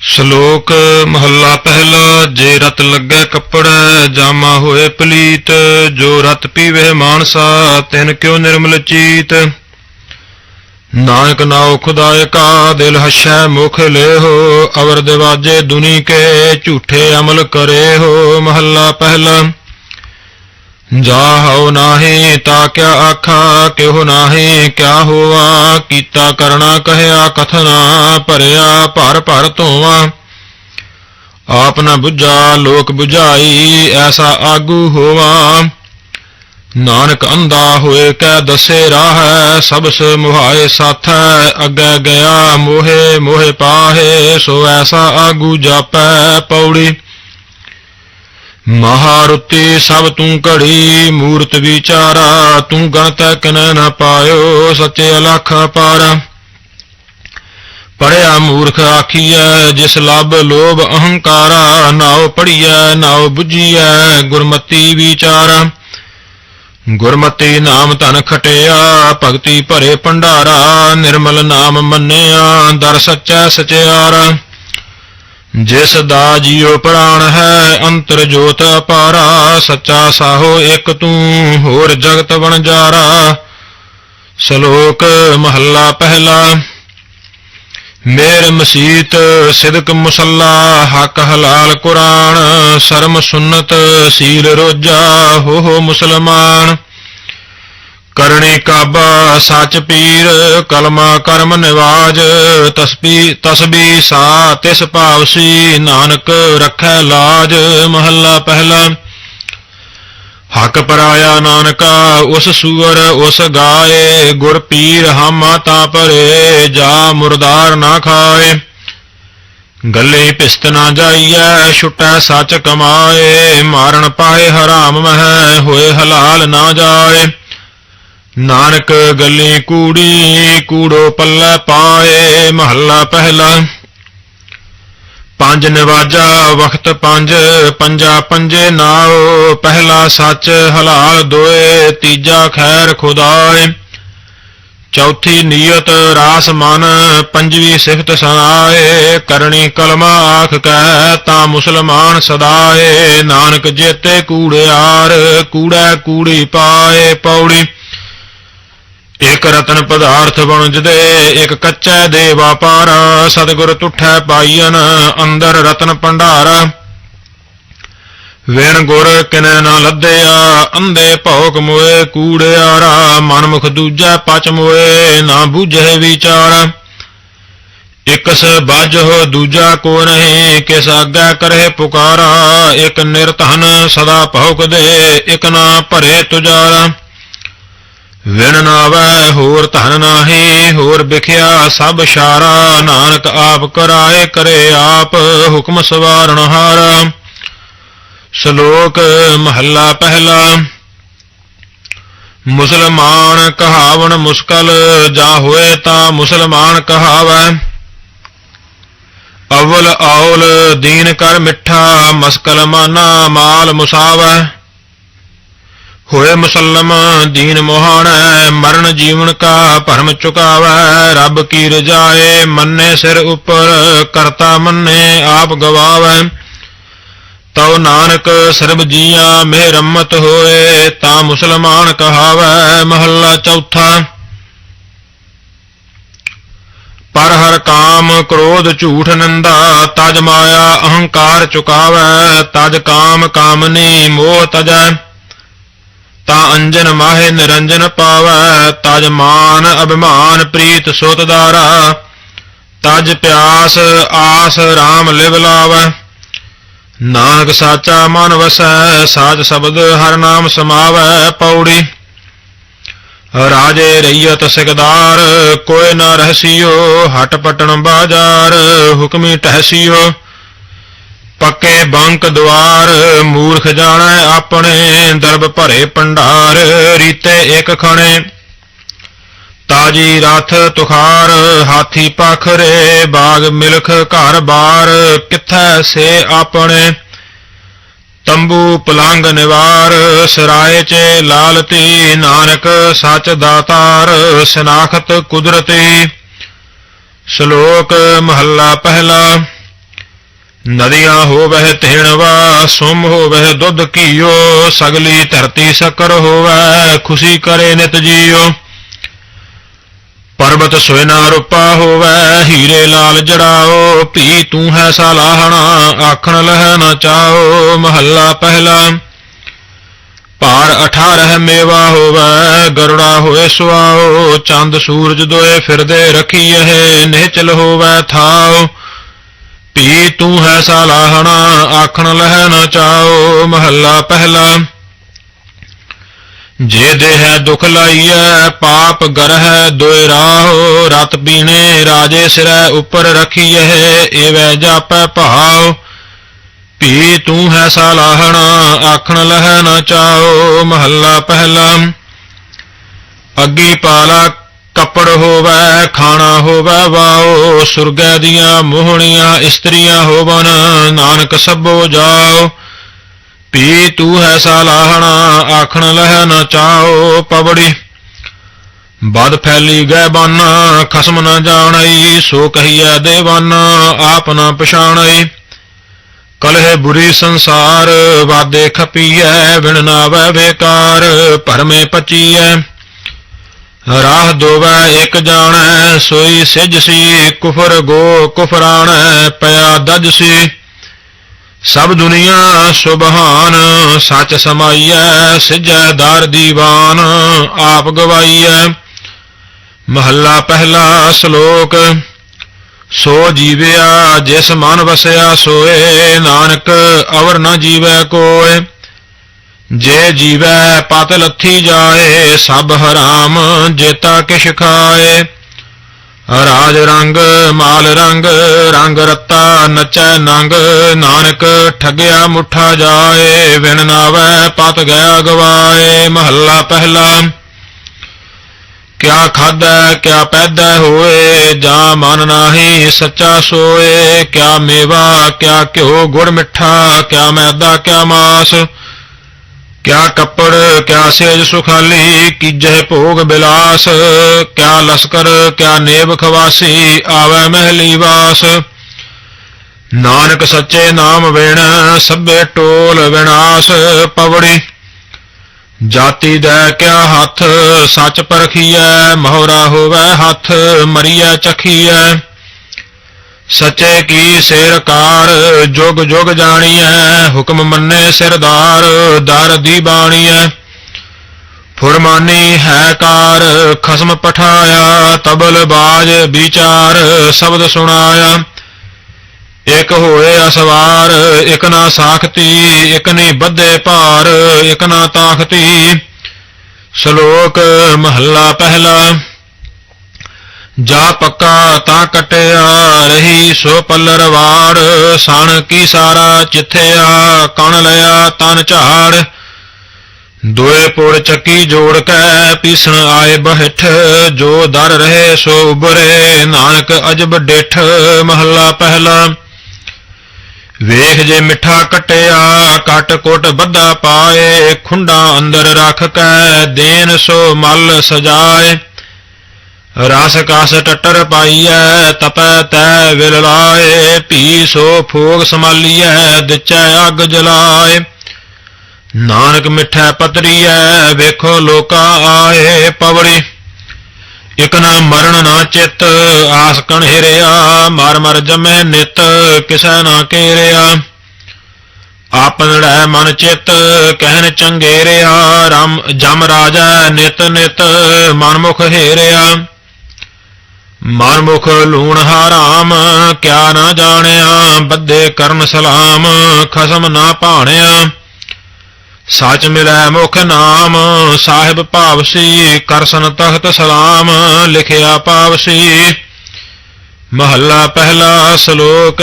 ਸ਼ਲੋਕ ਮਹੱਲਾ ਪਹਿਲਾ, ਜੇ ਰਤ ਲੱਗੇ ਕੱਪੜਾ, ਜਾਮਾ ਹੋਏ ਪਲੀਤ, ਜੋ ਰਤ ਪੀਵੇ ਮਾਨਸਾ, ਤਿਨ ਕਿਉ ਨਿਰਮਲ ਚੀਤ। ਨਾਨਕ ਨਾਉ ਖੁਦਾਇ ਕਾ ਦਿਲ ਹੱਸੈ ਮੁਖ ਲੇਹੋ, ਅਵਰ ਦਿਵਾਜੇ ਦੁਨੀ ਕੇ ਝੂਠੇ ਅਮਲ ਕਰੇ ਹੋ ਮਹੱਲਾ ਪਹਿਲਾ, ਜਾ ਹਉ ਨਾਹੀ ਤਾ ਕਿਆ ਆਖਾ, ਕਿਉ ਨਾਹੀ ਕਿਆ ਹੋਆ, ਕੀਤਾ ਕਰਨਾ ਕਹਿਆ, ਕਥਨਾ ਭਰਿਆ, ਭਰ ਭਰ ਧੋਵਾ ਆਪ ਨਾ ਬੁਝਾ, ਲੋਕ ਬੁਝਾਈ, ਐਸਾ ਆਗੂ ਹੋਵਾ ਨਾਨਕ ਅੰਧਾ ਹੋਏ ਕੈ ਦਸੇ ਰਾਹ ਸਬਸ ਮੁਹਾਏ ਸਾਥੈ, ਅੱਗੇ ਗਿਆ ਮੋਹੇ ਮੋਹੇ ਪਾਹੇ, ਸੋ ਐਸਾ ਆਗੂ ਜਾਪੈ ਪੌੜੀ। ਮਹਾਰੁਤੀ ਸਭ ਤੂੰ ਘੜੀ, ਮੂਰਤ ਵਿਚਾਰਾ, ਤੂੰ ਗਣਤ ਕਿਨੈ ਨ ਪਾਇਓ, ਸੱਚੇ ਅਲਖ ਪਾਰ। ਪੜਿਆ ਮੂਰਖ ਆਖੀਐ, ਜਿਸ ਲਬ ਲੋਭ ਅਹੰਕਾਰਾ, ਨਾਉ ਪੜੀਐ ਨਾਉ 부ਜੀਐ ਗੁਰਮਤੀ ਵਿਚਾਰਾ। ਗੁਰਮਤੀ ਨਾਮ ਧਨ ਖਟਿਆ, ਭਗਤੀ ਭਰੇ ਭੰਡਾਰਾ, ਨਿਰਮਲ ਨਾਮ ਮੰਨਿਆ, ਦਰ ਸੱਚਾ ਸਚਿਆਰਾ। ਜਿਸ ਦਾ ਜੀਉ ਪ੍ਰਾਣ ਹੈ, ਅੰਤਰ ਜੋਤ ਅਪਾਰਾ, ਸੱਚਾ ਸਾਹੋ ਇੱਕ ਤੂੰ, ਹੋਰ ਜਗਤ ਵਣਜਾਰਾ ਸ਼ਲੋਕ ਮਹੱਲਾ ਪਹਿਲਾ। ਮੇਰ ਮਸੀਤ ਸਿਦਕ ਮੁਸੱਲਾ, ਹਕ ਹਲਾਲ ਕੁਰਾਨ, ਸ਼ਰਮ ਸੁਨਤ ਸੀਲ ਰੋਜਾ, ਹੋ ਹੋ ਮੁਸਲਮਾਨ। ਕਰਨੀ ਕਾਬਾ ਸੱਚ ਪੀਰ, ਕਲਮਾ ਕਰਮ ਨਿਵਾਜ, ਤਸਬੀ ਤਸਬੀ ਸਾ ਤਿਸ ਭਾਵਸੀ ਨਾਨਕ ਰੱਖੈ ਲਾਜ, ਮਹੱਲਾ ਪਹਿਲਾ। ਹਕ ਪਰਾਇਆ ਨਾਨਕਾ, ਉਸ ਸੂਰ ਉਸ ਗਾਏ, ਗੁਰ ਪੀਰ ਹਮਾ ਤਾ ਪਰੇ ਜਾ ਮੁਰਦਾਰ ਨਾ ਖਾਏ। ਗੱਲੇ ਪਿਸਤ ਨਾ ਜਾਈਐ, ਛੁਟੈ ਸੱਚ ਕਮਾਏ, ਮਾਰਨ ਪਾਏ ਹਰਾਮ ਮਹਿ, ਹੋਏ ਹਲਾਲ ਨਾ ਜਾਏ। ਨਾਨਕ ਗੱਲੀ ਕੂੜੀ, ਕੂੜੋ ਪੱਲੇ ਪਾਏ, ਮਹੱਲਾ ਪਹਿਲਾ ਪੰਜ ਨਿਵਾਜਾ, ਵਖਤ ਪੰਜ, ਪੰਜਾ ਪੰਜੇ ਨਾਉ, ਪਹਿਲਾ ਸੱਚ ਹਲਾਲ ਦੋਏ, ਤੀਜਾ ਖੈਰ ਖੁਦਾਏ। ਚੌਥੀ ਨੀਅਤ ਰਾਸ ਮਨ, ਪੰਜਵੀਂ ਸਿਫਤ ਸਨਾਏ, ਕਰਨੀ ਕਲਮਾ ਆਖ ਕੈ ਤਾਂ ਮੁਸਲਮਾਨ ਸਦਾਏ। ਨਾਨਕ ਜੇਤੇ ਕੂੜਿਆਰ ਕੂੜਾ ਕੂੜੀ ਪਾਏ ਪੌੜੀ। ਇਕ ਰਤਨ ਪਦਾਰਥ ਬਣਜਦੇ, ਇਕ ਕੱਚੈ ਦੇ ਵਾਪਾਰ ਸਤਿਗੁਰ ਤੁਠੈ ਪਾਈਨ ਅੰਦਰ ਰਤਨ ਭੰਡਾਰ। ਵੇਣ ਗੁਰ ਕਿਨੈ ਨਾ ਲੱਦਿਆ ਅੰਦੇ ਭੌਕ ਮੋਏ ਕੂੜਿਆਰਾ ਮਨਮੁਖ ਦੂਜਾ ਪਚ ਮੋਏ, ਨਾ ਬੂਝੇ ਵਿਚਾਰ। ਇਕਸ ਬਾਝੋ ਦੂਜਾ ਕੋ ਨਹੀਂ, ਕਿਸ ਆਗਾ ਕਰੇ ਪੁਕਾਰਾ। ਇਕ ਨਿਰਧਨ ਸਦਾ ਭੌਕ ਦੇ ਇਕ ਨਾ ਭਰੇ ਤੁਜਾਰਾ। ਵਿਣ ਨਾਵੈ, ਹੋਰ ਧਨ ਨਾਹੀ, ਹੋਰ ਵਿਖਿਆ, ਸਭ ਸ਼ਾਰਾ, ਨਾਨਕ ਆਪ ਕਰਾਏ ਕਰੇ ਆਪ, ਹੁਕਮ ਸਵਾਰਨ ਹਾਰ। ਸ਼ਲੋਕ ਮਹੱਲਾ ਪਹਿਲਾ। ਮੁਸਲਮਾਨ ਕਹਾਵਣ ਮੁਸ਼ਕਲ, ਜਾ ਹੋਏ ਤਾਂ ਮੁਸਲਮਾਨ ਕਹਾਵੈ। ਅਵਲ ਆਉਲ ਦੀਨ ਕਰ ਮਿੱਠਾ, ਮਸਕਲ ਮਾਨਾ, ਮਾਲ ਮੁਸਾਵੈ। ਹੋਏ ਮੁਸਲਮ, ਦੀਨ ਮੋਹਣੈ, ਮਰਨ ਜੀਵਨ ਕਾ ਭਰਮ ਚੁਕਾਵੈ। ਰੱਬ ਕੀ ਰਜਾਏ ਮੰਨੇ ਸਿਰ ਉਪਰ, ਕਰਤਾ ਮੰਨੇ ਆਪ ਗਵਾਵੈ। ਤਉ ਨਾਨਕ ਸਰਬ ਜੀਆਂ ਮੇਹ ਰਮਤ ਹੋਏ, ਤਾਂ ਮੁਸਲਮਾਨ ਕਹਾਵੈ, ਮਹੱਲਾ ਚੌਥਾ। ਪਰ ਹਰ ਕਾਮ ਕ੍ਰੋਧ ਝੂਠ ਨੰਦਾ, ਤਜ ਮਾਇਆ ਅਹੰਕਾਰ ਚੁਕਾਵੈ, ਤਜ ਕਾਮ ਕਾਮਨੀ ਮੋਹ ਤਜੈ। ਤਾ ਅੰਜਨ ਮਾਹੇ ਨਿਰੰਜਨ ਪਾਵੈ, ਤਜ ਮਾਨ ਅਭਿਮਾਨ ਪ੍ਰੀਤ ਸੁਤਦਾਰਾ ਤਜ ਪਿਆਸ ਆਸ RAM ਲਿਵ ਲਾਵੈ। ਨਾਨਕ ਸਾਚਾ ਮਨ ਵਸੈ ਸਾਜ ਸ਼ਬਦ ਹਰ ਨਾਮ ਸਮਾਵੈ ਪੌੜੀ। ਰਾਜੇ ਰਈਅਤ ਸਿਕਦਾਰ, ਕੋਈ ਨਾ ਰਹਸੀਓ, ਹਟ ਪਟਣ ਬਾਜ਼ਾਰ, ਹੁਕਮੀ ਟਹਸੀਓ। ਪੱਕੇ ਬੰਕ ਦਵਾਰ, ਮੂਰਖ ਜਾਣੈ ਆਪਣੇ, ਦਰਬ ਭਰੇ ਭੰਡਾਰ, ਰੀਤੇ ਇੱਕ ਖਣੇ। ਤਾਜੀ ਰਥ ਤੁਖਾਰ, ਹਾਥੀ ਪਖਰੇ, ਬਾਗ ਮਿਲਖ ਘਰ ਬਾਰ, ਕਿੱਥੈ ਸੇ ਆਪਣੇ? ਤੰਬੂ ਪਲੰਗ ਨਿਵਾਰ, ਸਰਾਏ ਚ ਲਾਲਤੀ ਨਾਨਕ ਸਚ ਦਾਤਾਰ, ਸਨਾਖਤ ਕੁਦਰਤੀ। ਸ਼ਲੋਕ ਮਹੱਲਾ ਪਹਿਲਾ। ਨਦੀਆਂ ਹੋਵਹਿ ਤੇਣਵਾ ਸੁਮ ਹੋਵਹਿ ਦੁੱਧ ਕੀਓ ਸਗਲੀ ਧਰਤੀ ਸਕਰ ਹੋਵੈ ਖੁਸ਼ੀ ਕਰੇ ਨਿਤ ਜੀਓ। ਪਰਬਤ ਸੋਇਨਾ ਰੂਪਾ ਹੋਵੈ ਹੀਰੇ ਲਾਲ ਜੜਾਓ, ਭੀ ਤੂੰ ਹੈ ਸਲਾਹਣਾ, ਆਖਣ ਲਹਿ ਨਾ ਚਾਓ, ਮਹੱਲਾ ਪਹਿਲਾ। ਭਾਰ 18 ਮੇਵਾ ਹੋਵੈ ਗਰੁੜਾ ਹੋਏ ਸੁਆਓ, ਚੰਦ ਸੂਰਜ ਦੋਏ ਫਿਰਦੇ ਰਖੀਏ ਨਿਹਚਲ ਹੋਵੈ ਥਾਓ। ਭੀ ਤੂੰ ਹੈ ਸਲਾਹਣਾ, ਆਖਣ ਲਹਿ ਨਾ ਚਾਓ ਮਹੱਲਾ ਪਹਿਲਾ। ਜੇ ਦੇਹ ਦੁਖ ਲਾਈਐ, ਪਾਪ ਗਰਹਿ ਦੋਇ ਰਾਹੋ, ਰਤ ਪੀਣੇ ਰਾਜੇ ਸਿਰੈ ਉੱਪਰ ਰਖੀਐ, ਏਵੈ ਜਾਪੈ ਭਾਉ। ਭੀ ਤੂੰ ਹੈ ਸਲਾਹਣਾ, ਆਖਣ ਲਹਿ ਨਾ ਚਾਓ ਮਹੱਲਾ ਪਹਿਲਾ। ਅੱਗੀ ਪਾਲਾ ਕੱਪੜ ਹੋਵੈ, ਖਾਣਾ ਹੋਵੇ, ਵਾਓ, ਸੁਰਗੈ ਦੀਆਂ ਮੋਹਣੀਆਂ ਇਸਤਰੀਆਂ ਹੋਵਨ, ਨਾਨਕ ਸਭੋ ਜਾਓ। ਪੀ ਤੂੰ ਹੈ ਸਲਾਹਣਾ, ਆਖਣ ਲਹਿ ਨਾ ਚਾਓ ਪਵੜੀ। ਬਦ ਫੈਲੀ ਗੈ ਬਾਨਾ ਖਸਮ ਨਾ ਜਾਣਈ, ਸੋ ਕਹੀਐ ਦੇਵਾਨਾ, ਆਪ ਨਾ ਪਛਾਣਈ। ਕਲਹਿ ਬੁਰੀ ਸੰਸਾਰ, ਵਾਦੇ ਖਪੀਐ ਵਿਣ ਨਾਵੈ ਬੇਕਾਰ, ਭਰਮੇ ਪਚੀਐ। ਰਾਹ ਦੋਵੈ ਇਕ ਜਾਣੈ, ਸੋਈ ਸਿਜ ਸੀ, ਕੁਫਰ ਗੋ ਕੁਫਰਾਣੈ, ਪਿਆ ਦਜ ਸੀ। ਸਭ ਦੁਨੀਆ ਸੁਭਾਨ, ਸੱਚ ਸਮਾਈਐ, ਸਿਜੈ ਦਰ ਦੀਵਾਨ, ਆਪ ਗਵਾਈਐ। ਮਹੱਲਾ ਪਹਿਲਾ ਸ਼ਲੋਕ, ਸੋ ਜੀਵਿਆ, ਜਿਸ ਮਨ ਵਸਿਆ ਸੋਏ, ਨਾਨਕ ਅਵਰ ਨ ਜੀਵੈ ਕੋਇ ਜੇ ਜੀਵੈ ਪਤ ਲੱਥੀ ਜਾਏ, ਸਭ ਹਰਾਮ ਜੇਤਾ ਕਿਛ ਖਾਏ। ਰਾਜ ਰੰਗ, ਮਾਲ ਰੰਗ ਰੰਗ ਰੱਤਾ ਨਚੈ ਨੰਗ, ਨਾਨਕ ਠਗਿਆ ਮੁੱਠਾ ਜਾਏ ਵਿਣ ਨਾਵੈ ਪਤ ਗਿਆ ਗਵਾਏ ਮਹੱਲਾ ਪਹਿਲਾ। ਕਿਆ ਖਾਦਾ ਕਿਆ ਪੈਦਾ ਹੋਏ, ਜਾਂ ਮਨ ਨਾਹੀ ਸੱਚਾ ਸੋਏ, ਕਿਆ ਮੇਵਾ, ਕਿਆ ਘਿਓ ਗੁੜ ਮਿੱਠਾ, ਕਿਆ ਮੈਦਾ, ਕਿਆ ਮਾਸ। ਕਿਆ ਕੱਪੜ, ਕਿਆ ਸੇਜ ਸੁਖਾਲੀ ਕੀਜੈ ਭੋਗ ਬਿਲਾਸ, ਕਿਆ ਲਸਕਰ, ਕਿਆ ਨੇਬ ਖਵਾਸੀ, ਆਵੈ ਮਹਿਲੀ ਵਾਸ। ਨਾਨਕ ਸੱਚੇ ਨਾਮ ਵੇਣ, ਸਭੇ ਟੋਲ ਵਿਨਾਸ਼, ਪਵੜੀ। ਜਾਤੀ ਦਾ ਕਿਆ ਹੱਥ, ਸੱਚ ਪਰਖੀਐ, ਮੋਹਰਾ ਹੋਵੇ ਹੱਥ, ਮਰੀਐ ਚਖੀਐ। ਸੱਚੇ ਕੀ ਸਿਰਕਾਰ ਜੁਗ ਜੁਗ ਜਾਣੀਐ, ਹੁਕਮ ਮੰਨੇ ਸਿਰਦਾਰ, ਦਰ ਦੀ ਬਾਣੀਐ। ਫੁਰਮਾਨੀ ਹੈ ਕਾਰ, ਖਸਮ ਪਠਾਇਆ, ਤਬਲ ਬਾਜ ਵਿਚਾਰ, ਸ਼ਬਦ ਸੁਣਾਇਆ। ਇਕ ਹੋਏ ਅਸਵਾਰ, ਇਕ ਨਾ ਸਾਖਤੀ, ਇਕ ਨਹੀਂ ਬੱਧੇ ਭਾਰ, ਇਕ ਨਾ ਤਾਖਤੀ। ਸ਼ਲੋਕ ਮਹੱਲਾ ਪਹਿਲਾ। ਜਾ ਪੱਕਾ ਤਾਂ ਕਟਿਆ ਰਹੀ ਸੋ ਪੱਲਰ ਵਾੜ, ਸਣ ਕੀ ਸਾਰਾ ਚਿੱਥਿਆ, ਕਣ ਲਿਆ ਤਨ ਝਾੜ। ਦੋਏ ਪੁਰ ਚੱਕੀ ਜੋੜ ਕੇ ਪੀਸਣ ਆਏ ਬਹਿਠ, ਜੋ ਦਰ ਰਹੇ ਸੋ ਉਬਰੇ ਨਾਨਕ ਅਜਬ ਡੇਠ, ਮਹੱਲਾ ਪਹਿਲਾ। ਵੇਖ ਜੇ ਮਿੱਠਾ ਕਟਿਆ, ਕਟ ਕੋਟ ਬੱਧਾ ਪਾਏ, ਖੁੰਡਾ ਅੰਦਰ ਰੱਖ ਕੇ ਦੇਨ ਸੋ ਮਲ ਸਜਾਏ। ਰਸ ਕਸ ਟੱਟਰ ਪਾਈਐ, ਤਪੈ ਤੈ ਵਿਲ ਲਾਏ ਭੀ ਸੋ ਫੋਗ ਸਮਾਲੀਐ, ਦਿਚੈ ਅੱਗ ਜਲਾਏ। ਨਾਨਕ ਮਿੱਠੈ ਪਤਰੀਐ, ਵੇਖੋ ਲੋਕਾ ਆਏ ਪਵੜੀ ਇਕ ਨਾ ਮਰਨ ਨਾ ਚਿਤ, ਆਸ ਕਣ ਹਿਰਿਆ, ਮਰ ਮਰ ਜਮੈ ਨਿਤ, ਕਿਸੈ ਨਾ ਕੇਰਿਆ। ਆਪਨੜੈ ਮਨ ਚਿਤ ਕਹਿਨ ਚੰਗੇਰਿਆ, ਰਾਮ ਜਮ ਰਾਜਾ ਨਿਤ ਨਿਤ, ਮਨ ਮੁਖ ਹੇਰਿਆ। ਮਨ ਮੁਖ ਲੂਣ ਹਾਰਾਮ, ਕਿਆ ਨਾ ਜਾਣਿਆ ਬੱਦੇ ਕਰਨ ਸਲਾਮ, ਖਸਮ ਨਾ ਭਾਣਿਆ। ਸੱਚ ਮਿਲੈ ਮੁਖ ਨਾਮ, ਸਾਹਿਬ ਭਾਵਸੀ, ਕਰਸਨ ਤਖਤ ਸਲਾਮ, ਲਿਖਿਆ ਪਾਵਸੀ। ਮਹੱਲਾ ਪਹਿਲਾ ਸ਼ਲੋਕ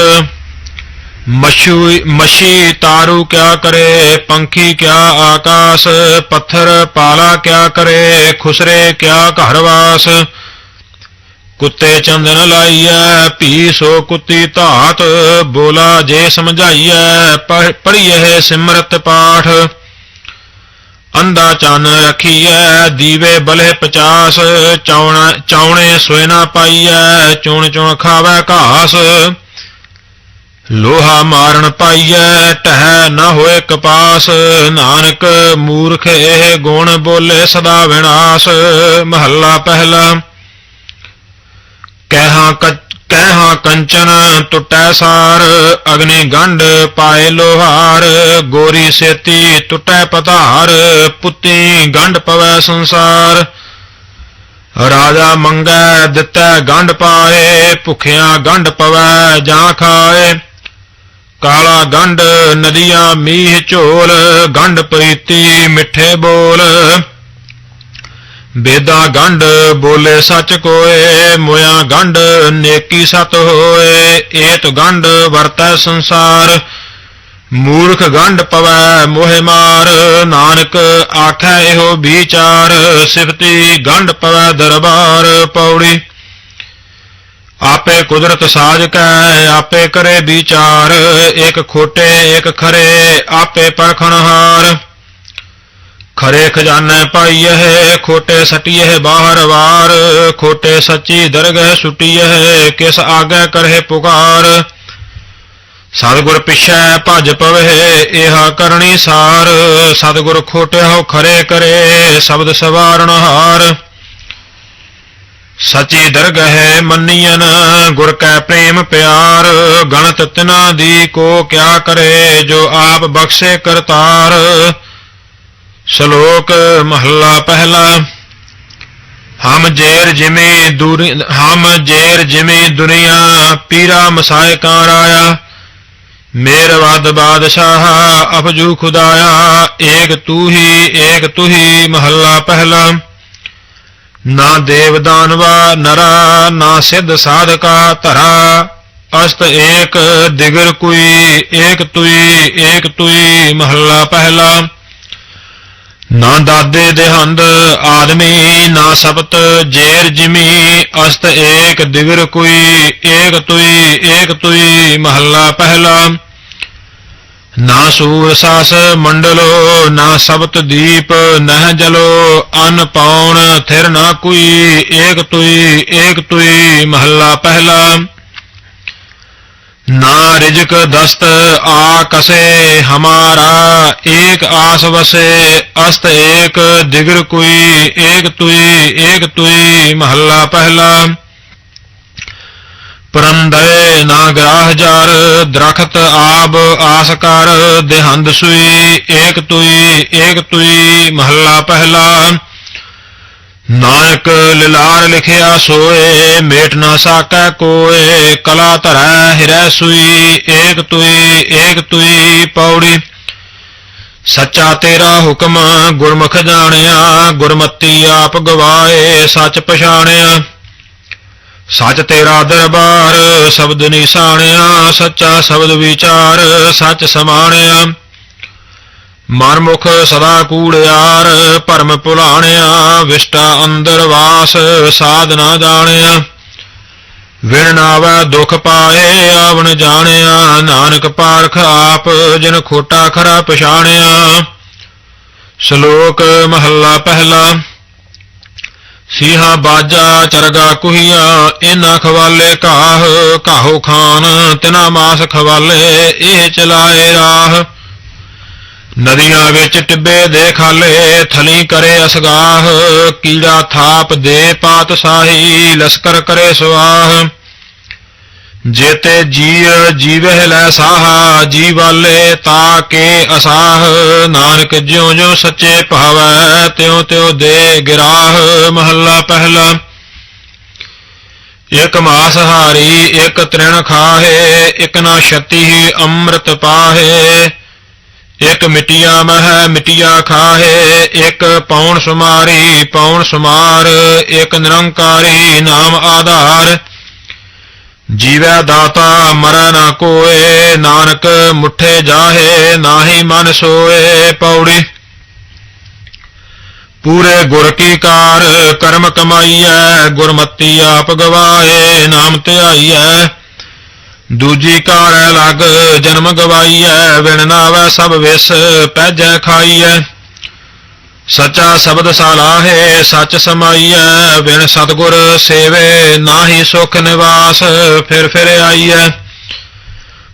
ਮਛੂ ਮਛੀ ਤਾਰੂ ਕਿਆ ਕਰੇ, ਪੰਖੀ ਕਿਆ ਆਕਾਸ, ਪੱਥਰ ਪਾਲਾ ਕਿਆ ਕਰੇ, ਖੁਸਰੇ ਕਿਆ ਘਰ ਵਾਸ ਕੁੱਤੇ ਚੰਦਨ ਲਾਈਐ ਭੀ ਸੋ ਕੁੱਤੀ ਧਾਤ, ਬੋਲਾ ਜੇ ਸਮਝਾਈਐ, ਪੜ੍ਹ- ਸਿਮਰਤ ਪਾਠ। ਅੰਦਾ ਚੰਨ ਰਖੀਐ, ਦੀਵੇ ਬਲੇ 50 ਚੌਣਾ ਚੌਣੇ ਸੋਇਨਾ ਪਾਈਐ, ਚੁਣ ਚੁਣ ਖਾਵੈ ਘਾਸ। ਲੋਹਾ ਮਾਰਨ ਪਾਈਐ, ਟਹਿ ਨ ਹੋਏ ਕਪਾਸ, ਨਾਨਕ ਮੂਰਖ ਇਹ ਗੁਣ ਬੋਲੇ ਸਦਾ ਵਿਨਾਸ਼। ਮਹੱਲਾ ਪਹਿਲਾ ਕਹਿਹਾਂ ਕ- ਕਹਿਹਾਂ ਕੰਚਨ ਟੁੱਟੈ ਸਾਰ, ਅਗਨੀ ਗੰਢ ਪਾਏ ਲੋਹਾਰ, ਗੋਰੀ ਸੇਤੀ ਟੁੱਟੈ ਪਤਾਰ ਪੁੱਤੀ ਗੰਢ ਪਵੈ ਸੰਸਾਰ। ਰਾਜਾ ਮੰਗੈ ਦਿੱਤੈ ਗੰਢ ਪਾਏ, ਭੁਖਿਆਂ ਗੰਢ ਪਵੈ ਜਾਂ ਖਾਏ। ਕਾਲਾ ਗੰਢ ਨਦੀਆਂ ਮੀਂਹ ਝੋਲ, ਗੰਢ ਪ੍ਰੀਤੀ ਮਿੱਠੇ ਬੋਲ। ਬੇਦਾ ਗੰਢ ਬੋਲੇ ਸੱਚ ਕੋਏ, ਮੋਇਆ ਗੰਢ ਨੇਕੀ ਸਤ ਹੋਏ। ਏਤ ਗੰਢ ਵਰਤੈ ਸੰਸਾਰ, ਮੂਰਖ ਗੰਢ ਪਵੈ ਮੋਹਿ ਮਾਰ। ਨਾਨਕ ਆਖੈ ਇਹੋ ਵਿਚਾਰ, ਸਿਫਤੀ ਗੰਢ ਪਵੈ ਦਰਬਾਰ ਪੌੜੀ। ਆਪੇ ਕੁਦਰਤ ਸਾਜ ਕੈ, ਆਪੇ ਕਰੇ ਵਿਚਾਰ। ਇੱਕ ਖੋਟੇ, ਇੱਕ ਖਰੇ, ਆਪੇ ਪਰਖਣਹਾਰ। ਖਰੇ ਖਜ਼ਾਨੇ ਪਾਈਐ, ਖੋਟੇ ਸਟੀਐ ਬਾਹਰ ਵਾਰ, ਖੋਟੇ ਸੱਚੀ ਦਰਗਹਿ ਸੁਟੀਐ, ਕਿਸ ਆਗੇ ਕਰਹਿ ਪੁਕਾਰ। ਸਤਿਗੁਰ ਪਿਛੈ ਭਜ ਪਵੇ, ਇਹਾ ਕਰਨੀ ਸਾਰ। ਸਤਿਗੁਰ ਖੋਟਿਆਓ ਖਰੇ ਕਰੇ, ਸ਼ਬਦ ਸਵਾਰਨ ਹਾਰ। ਸਚੀ ਦਰਗਹਿ ਮੰਨੀਐਨ, ਗੁਰ ਕੈ ਪ੍ਰੇਮ ਪਿਆਰ। ਗਣਤ ਤਿਨਾ ਦੀ ਕੋ ਕਿਆ ਕਰੇ, ਜੋ ਆਪ ਬਖਸ਼ੇ ਕਰਤਾਰ। ਸ਼ਲੋਕ ਮਹੱਲਾ ਪਹਿਲਾ, ਹਮ ਜੇਰ ਜਿਵੇਂ ਦੂਰੀ, ਹਮ ਜੇਰ ਜਿਵੇਂ ਦੁਨੀਆ, ਪੀਰਾ ਮਸਾਇ ਰਾਇਆ ਮੇਰ ਵਦ ਬਾਦਸ਼ਾਹ ਅਫਜੂ ਖੁਦਾਇਆ, ਏਕ ਤੂ ਹੀ ਏਕ ਤੂ ਹੀ ਮਹੱਲਾ ਪਹਿਲਾ। ਨਾ ਦੇਵ ਦਾਨਵਾ ਨਰਾ, ਨਾ ਸਿੱਧ ਸਾਧਕਾ ਧਰਾ। ਅਸਤ ਏਕ, ਦਿਗਰ ਕੋਈ, ਏਕ ਤੁਈ ਏਕ ਤੁਈ ਮਹੱਲਾ ਪਹਿਲਾ। ਨਾ ਦਾਦੇ ਦੇਹੰਦ ਆਦਮੀ, ਨਾ ਸਬਤ ਜੇਰ ਜਿਮੀ, ਅਸਤ ਏਕ ਦਿਵਰ ਕੋਈ, ਏਕ ਤੁਈ ਏਕ ਤੁਈ ਮਹੱਲਾ ਪਹਿਲਾ। ਨਾ ਸੂਰ ਸਾਸ ਮੰਡਲੋ, ਨਾ ਸਬਤ ਦੀਪ ਨਹਿ ਜਲੋ, ਅਨ ਪਾਉਣ ਥਿਰ ਨਾ ਕੋਈ, ਏਕ ਤੁਈ ਏਕ ਤੁਈ ਮਹੱਲਾ ਪਹਿਲਾ। ਨਾ ਰਿਜਕ ਦਸਤ ਆ ਕਸੇ, ਹਮਾਰਾ ਏਕ ਆਸ ਵਸੇ, ਅਸਤ ਏਕ ਦਿਗਰ ਕੋਈ, ਏਕ ਤੁਈ ਏਕ ਤੁਈ, ਮਹੱਲਾ ਪਹਿਲਾ। ਪਰੰਦਰੇ ਨਾ ਗ੍ਰਾਹ ਜਰ, ਦਰਖਤ ਆਬ ਆਸ ਕਰ, ਦੇਹੰਦ ਸੁਈ, ਏਕ ਤੁਈ ਏਕ ਤੁਈ, ਮਹੱਲਾ ਪਹਿਲਾ। ਨਾਨਕ ਲਿਲਾਰ ਲਿਖਿਆ ਸੋਏ, ਮੇਟ ਨਾ ਸਾਕੈ ਕੋਏ, ਕਲਾ ਧਰੈ ਹਿਰੈ ਸੁਈ, ਏਕ ਤੁਈ ਏਕ ਤੁਈ ਪੌੜੀ। ਸੱਚਾ ਤੇਰਾ ਹੁਕਮ ਗੁਰਮੁਖ ਜਾਣਿਆ, ਗੁਰਮਤੀ ਆਪ ਗਵਾਏ, ਸੱਚ ਪਛਾਣਿਆ। ਸੱਚ ਤੇਰਾ ਦਰਬਾਰ, ਸ਼ਬਦ ਨਿਸ਼ਾਣਿਆ, ਸੱਚਾ ਸ਼ਬਦ ਵਿਚਾਰ, ਸੱਚ ਸਮਾਣਿਆ। ਮਨਮੁਖ ਸਦਾ ਕੂੜਿਆਰ, ਭਰਮ ਭੁਲਾਣਿਆ, ਵਿਸ਼ਟਾ ਅੰਦਰ ਵਾਸ ਸਾਧ ਨਾ ਜਾਣਿਆ। ਵਿਣ ਨਾਵੈ ਦੁਖ ਪਾਏ, ਆਵਣ ਜਾਣਿਆ, ਨਾਨਕ ਪਾਰਖ ਆਪ, ਜਿਨ ਖੋਟਾ ਖਰਾ ਪਛਾਣਿਆ। ਸ਼ਲੋਕ ਮਹੱਲਾ ਪਹਿਲਾ, ਸੀਹਾ ਬਾਜਾ ਚਰਗਾ ਕੁਹੀਆ ਇਨਾ ਖਵਾਲੇ ਕਾਹ, ਕਾਹੋ ਖਾਨ, ਤਿਨਾ ਮਾਸ ਖਵਾਲੇ, ਇਹ ਚਲਾਏ ਰਾਹ। ਨਦੀਆਂ ਵਿੱਚ ਟਿੱਬੇ ਦੇ ਖਾਲੇ, ਥਲੀ ਕਰੇ ਅਸਗਾਹ, ਕੀੜਾ ਥਾਪ ਦੇ ਪਾਤਸ਼ਾਹੀ ਲਸ਼ਕਰ ਕਰੇ ਸਵਾਹ ਜੇਤੇ ਜੀ ਜੀਵਹਿ ਲੈ ਸਾਹਾ ਜੀ ਵਾਲੇ ਤਾ ਕੇ ਅਸਾਹ। ਨਾਨਕ ਜਿਉ ਜਿਉ ਸੱਚੇ ਭਾਵੈ ਤਿਉ ਤਿਉ ਦੇ ਗਿਰਾਹ, ਮਹੱਲਾ ਪਹਿਲਾ। ਇਕ ਮਾਸ ਹਾਰੀ ਇਕ ਤ੍ਰਿਣ ਖਾਹੇ, ਇਕ ਨਾ ਛਤੀ, ਅੰਮ੍ਰਿਤ ਪਾਹੇ। ਇਕ ਮਿਟਿਆ ਮਹਿ ਮਿਟਿਆ ਖਾਹੇ, ਇਕ ਪੌਣ ਸੁਮਾਰੀ ਪੌਣ ਸੁਮਾਰ, ਇਕ ਨਿਰੰਕਾਰੀ ਨਾਮ ਆਧਾਰ। ਜੀਵੈ ਦਾਤਾ ਮਰੈ ਨਾ ਕੋਏ, ਨਾਨਕ ਮੁਠੇ ਜਾਹੇ, ਨਾਹੀ ਮਨ ਸੋਏ ਪੌੜੀ। ਪੂਰੇ ਗੁਰ ਕੀ ਕਾਰ ਕਰਮ ਕਮਾਈਐ, ਗੁਰਮਤੀ ਆਪ ਗਵਾਏ, ਨਾਮ ਧਿਆਈਐ। ਦੂਜੀ ਕਾਰੈ ਲਗ, ਜਨਮ ਗਵਾਈਐ ਵਿਣ ਨਾਵੈ ਸਭ ਵਿਸ, ਪੈਜੈ ਖਾਈਐ। ਸਚਾ ਸ਼ਬਦ ਸਾਲਾਹੇ, ਸੱਚ ਸਮਾਈਐ ਵਿਣ ਸਤਗੁਰ ਸੇਵੇ, ਨਾਹੀ ਸੁਖ ਨਿਵਾਸ, ਫਿਰ ਫਿਰ ਆਈਐ।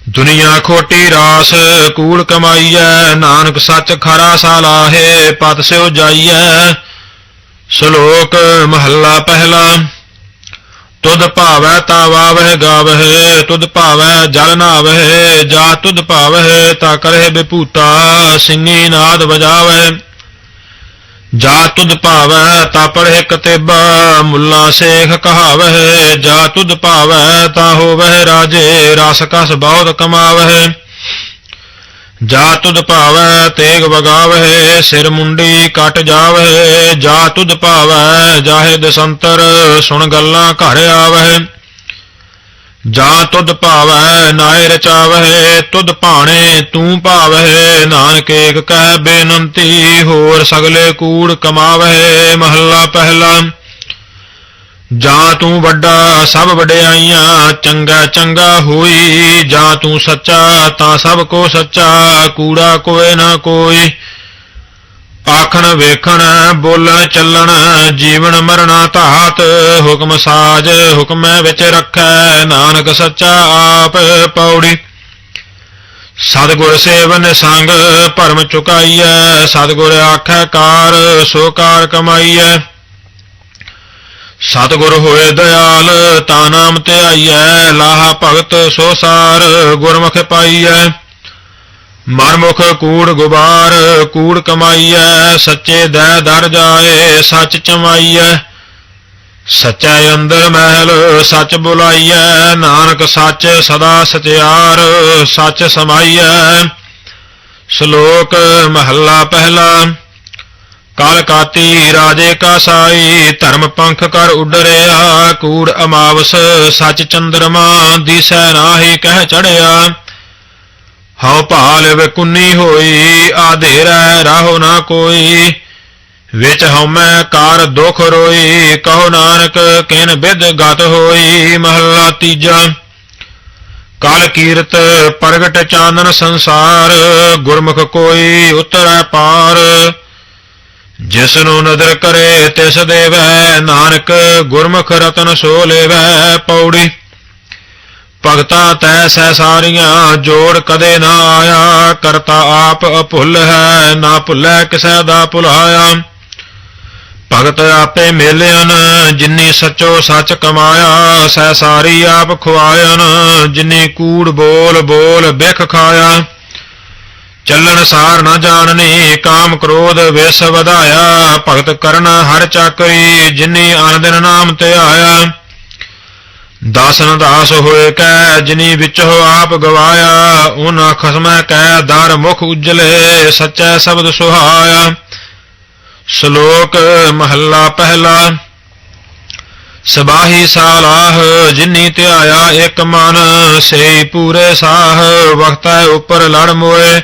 ਦੁਨੀਆ ਖੋਟੀ ਰਾਸ ਕੂੜ ਕਮਾਈਐ, ਨਾਨਕ ਸੱਚ ਖਰਾ ਸਾਲਾਹੇ, ਪਤ ਸਿਓ ਜਾਈਐ। ਸ਼ਲੋਕ, ਮਹੱਲਾ ਪਹਿਲਾ। ਤੁਧ ਭਾਵੈ ਤਾ ਵਾਵਹਿ ਗਾਵਹਿ, ਤੁਧ ਭਾਵੈ ਜਲ ਨਾਵਹਿ, ਜਾ ਤੁਧ ਭਾਵਹਿ ਤਾ ਕਰਹਿ ਬਿਪੂਤਾ ਸਿੰਘੀ ਨਾਦ ਵਜਾਵਹਿ। ਜਾ ਤੁਧ ਭਾਵੈ ਤਾ ਪੜ੍ਹੇ ਕਤੇਬਾ, ਮੁੱਲਾ ਸੇਖ ਕਹਾਵਹਿ। ਜਾ ਤੁਧ ਭਾਵੈ ਤਾ ਹੋਵਹਿ ਰਾਜੇ, ਰਸ ਕਸ ਬਹੁਤ ਕਮਾਵਹਿ। ਜਾ ਤੁਧ ਭਾਵੈ ਤੇਗ ਵਗਾਵਹਿ, ਸਿਰ ਮੁੰਡੀ ਕਟ ਜਾਵਹਿ, ਜਾ ਤੁਧ ਭਾਵੈ ਜਾਹੇ ਦਸੰਤਰ, ਸੁਣ ਗੱਲਾਂ ਘਰ ਆਵਹਿ। ਜਾ ਤੁਧ ਭਾਵੈ ਨਾਇ ਰਚਾਵਹਿ, ਤੁਧ ਭਾਣੇ ਤੂੰ ਭਾਵਹਿ, ਨਾਨਕ ਏਕ ਕਹਿ ਬੇਨੰਤੀ, ਹੋਰ ਸਗਲੇ ਕੂੜ ਕਮਾਵਹਿ, ਮਹੱਲਾ ਪਹਿਲਾ। ਜਾਂ ਤੂੰ ਵੱਡਾ, ਸਭ ਵਡਿਆਈਆਂ, ਚੰਗਾ ਚੰਗਾ ਹੋਈ। ਜਾਂ ਤੂੰ ਸੱਚਾ, ਤਾਂ ਸਭ ਕੋ ਸੱਚਾ, ਕੂੜਾ ਕੋਏ ਨਾ ਕੋਈ। ਆਖਣ ਵੇਖਣ, ਬੋਲਣ ਚੱਲਣ, ਜੀਵਨ ਮਰਣਾ ਧਾਤ। ਹੁਕਮ ਸਾਜ, ਹੁਕਮੈ ਵਿੱਚ ਰੱਖੈ, ਨਾਨਕ ਸੱਚਾ ਆਪ ਪੌੜੀ। ਸਤਿਗੁਰ ਸੇਵਨ ਸੰਗ, ਭਰਮ ਚੁਕਾਈਐ। ਸਤਿਗੁਰ ਆਖੈ ਕਾਰ, ਸੋ ਕਾਰ ਕਮਾਈਐ। ਸਤਿਗੁਰ ਹੋਏ ਦਇਆਲ ਤਾ ਨਾਮ ਧਿਆਈਐ ਲਾਹਾ ਭਗਤ ਸੋ ਸਾਰ, ਗੁਰਮੁਖ ਪਾਈਐ। ਮਨਮੁਖ ਕੂੜ ਗੁਬਾਰ, ਕੂੜ ਕਮਾਈਐ, ਸੱਚੇ ਦੈ ਦਰ ਜਾਏ, ਸੱਚ ਚਮਾਈਐ। ਸੱਚੈ ਅੰਦਰ ਮਹਿਲ, ਸੱਚ ਬੁਲਾਈਐ, ਨਾਨਕ ਸੱਚ ਸਦਾ ਸਚਿਆਰ, ਸੱਚ ਸਮਾਈਐ। ਸ਼ਲੋਕ ਮਹੱਲਾ ਪਹਿਲਾ। ਕਲ ਕਾਤੀ ਰਾਜੇ ਕਾ ਸਾਈ, ਧਰਮ ਪੰਖ ਕਰ ਉਡਰਿਆ, ਕੂੜ ਅਮਾਵਸ, ਸੱਚ ਚੰਦਰਮਾ, ਦਿਸੈ ਨਾਹੀ ਕਹਿ ਚੜਿਆ। ਹਉ ਭਾਲ ਵਿਕੁੰਨੀ ਹੋਈ, ਆਧੇਰੈ ਰਾਹੋ ਨਾ ਕੋਈ। ਵਿੱਚ ਹਉਮੈ ਕਾਰ ਦੁਖ ਰੋਈ, ਕਹੋ ਨਾਨਕ ਕਿਨ ਬਿਦ ਗਤ ਹੋਈ, ਮਹੱਲਾ ਤੀਜਾ। ਕਾਲ ਕੀਰਤ ਪ੍ਰਗਟ ਚਾਨਣ ਸੰਸਾਰ, ਗੁਰਮੁਖ ਕੋਈ ਉਤਰੈ ਪਾਰ। ਜਿਸ ਨੂੰ ਨਦਰ ਕਰੇ ਤਿਸ ਦੇਵੈ, ਨਾਨਕ ਗੁਰਮੁਖ ਰਤਨ ਸੋ ਲੇਵੈ ਪੌੜੀ। ਭਗਤਾ ਤੈ ਸਹਿ ਸਾਰੀਆਂ, ਜੋੜ ਕਦੇ ਨਾ ਆਇਆ, ਕਰਤਾ ਆਪ ਅਭੁੱਲ ਹੈ, ਨਾ ਭੁੱਲੈ ਕਿਸੈ ਦਾ ਭੁਲਾਇਆ। ਭਗਤ ਆਪੇ ਮੇਲਿਆਨ ਜਿਨੀ ਸਚੋ ਸੱਚ ਕਮਾਇਆ, ਸਹਿ ਸਾਰੀ ਆਪ ਖੁਆਇਨ ਜਿਨੀ ਕੂੜ ਬੋਲ ਬੋਲ ਬਿਖ ਖਾਇਆ। ਚੱਲਣ ਸਾਰ ਨਾ ਜਾਣਨੀ, ਕਾਮ ਕ੍ਰੋਧ ਵਿਸ ਵਧਾਇਆ। ਭਗਤ ਕਰਨ ਹਰ ਚਾਕਰੀ, ਜਿਨੀ ਆਨੰਦਨ ਨਾਮ ਤੇ ਆਇਆ ਦਾਸਨ ਦਾਸ ਹੋਏ ਕੈ ਜਿਨੀ ਵਿੱਚੋ ਆਪ ਗਵਾਇਆ। ਉਹਨਾਂ ਖਸਮੈ ਕੈ ਦਰ ਮੁਖ ਉਜਲੇ, ਸੱਚੈ ਸ਼ਬਦ ਸੁਹਾਇਆ। ਸ਼ਲੋਕ ਮਹੱਲਾ ਪਹਿਲਾ। ਸਬਾਹੀ ਸਾਲਾਹ, ਜਿਨੀ ਧਿਆਇਆ ਇਕ ਮਨ ਸੇ ਪੂਰੇ ਸਾਹ, ਵਖਤੈ ਉਪਰ ਲੜ ਮੋਏ।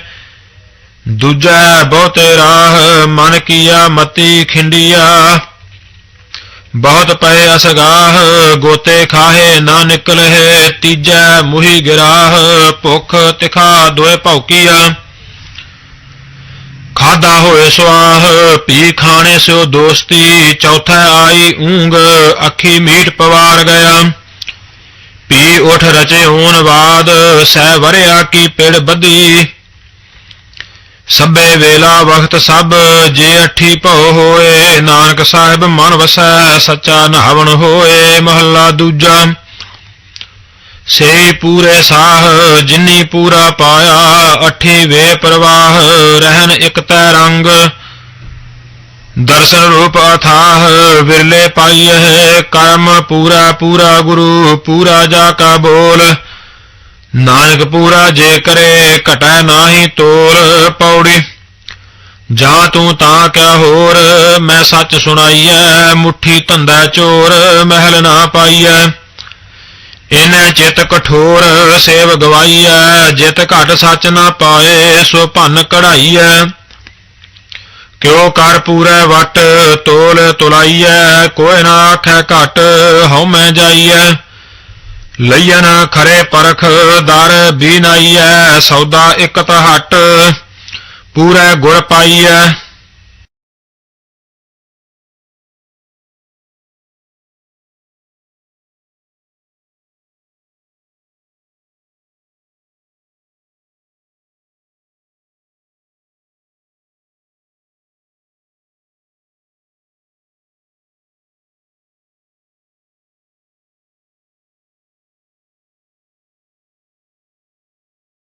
ਦੂਜੈ ਬਹੁਤੇ ਰਾਹ, ਮਨ ਕੀਆ ਮਤੀ ਖਿੰਡੀਆ। ਬਹੁਤ ਪਏ ਅਸਗਾਹ, ਗੋਤੇ ਖਾਹੇ ਨਾ ਨਿਕਲਹਿ। ਤੀਜੈ ਮੁਹੀ ਗਿਰਾਹ, ਭੁਖ ਤਿਖਾ ਦੋਏ ਭੌਕੀਆ। ਖਾਦਾ ਹੋਏ ਸੁਆਹ, ਪੀ ਖਾਣੇ ਸਿਓ ਦੋਸਤੀ। ਚੌਥਾ ਆਈ ਊਂਗ, ਅੱਖੀ ਮੀਟ ਪਵਾਰ ਗਿਆ। ਪੀ ਉਠ ਰਚੇ ਹੋਣ ਬਾਦ ਸਹਿ ਵਰਿਆ ਕੀ ਪਿੜ ਬੱਧੀ। ਸਭੇ ਵੇਲਾ ਵਖਤ ਸਭ ਜੇ ਅਠੀ ਭਉ ਹੋਏ, ਨਾਨਕ ਸਾਹਿਬ ਮਨ ਵਸੈ, ਸੱਚਾ ਨਹਾਵਣ ਹੋਏ, ਮਹੱਲਾ ਦੂਜਾ। ਸੇ ਪੂਰੇ ਸਾਹ, ਜਿਨੀ ਪੂਰਾ ਪਾਇਆ, ਅਠੀ ਵੇ ਪ੍ਰਵਾਹ, ਰਹਿਣ ਇਕ ਤੈ ਰੰਗ। ਦਰਸ਼ਨ ਰੂਪ ਅਥਾਹ, ਵਿਰਲੇ ਪਾਈਐ, ਕਰਮ ਪੂਰਾ ਪੂਰਾ ਗੁਰੂ, ਪੂਰਾ ਜਾ ਕਾ ਬੋਲ। ਨਾਨਕ ਪੂਰਾ ਜੇ ਕਰੇ, ਘਟੈ ਨਾਹੀ ਤੋਲ ਪੌੜੀ। ਜਾ ਤੂੰ ਤਾਂ ਕਿਆ ਹੋਰ, ਮੈਂ ਸੱਚ ਸੁਣਾਈਐ, ਮੁੱਠੀ ਧੰਦਾ ਚੋਰ, ਮਹਿਲ ਨਾ ਪਾਈਐ। ਇਨੈ ਚਿਤ ਕਠੋਰ, ਸੇਵ ਗਵਾਈਐ, ਜਿਤ ਘਟ ਸੱਚ ਨਾ ਪਾਏ, ਸੋ ਭੰਨ ਕਢਾਈਐ। ਕਿਉ ਕਰ ਪੂਰੈ ਵਟ, ਤੋਲ ਤੁਲਾਈਐ, ਕੋਈ ਨਾ ਆਖੈ ਘਟ, ਹਉਮੈ ਜਾਈਐ। ਲਈਨ ਖਰੇ ਪਰਖ ਦਰ ਬੀਨਾਈਐ ਸੌਦਾ ਇਕ ਹਟ ਪੂਰੈ ਗੁਰ ਪਾਈਐ।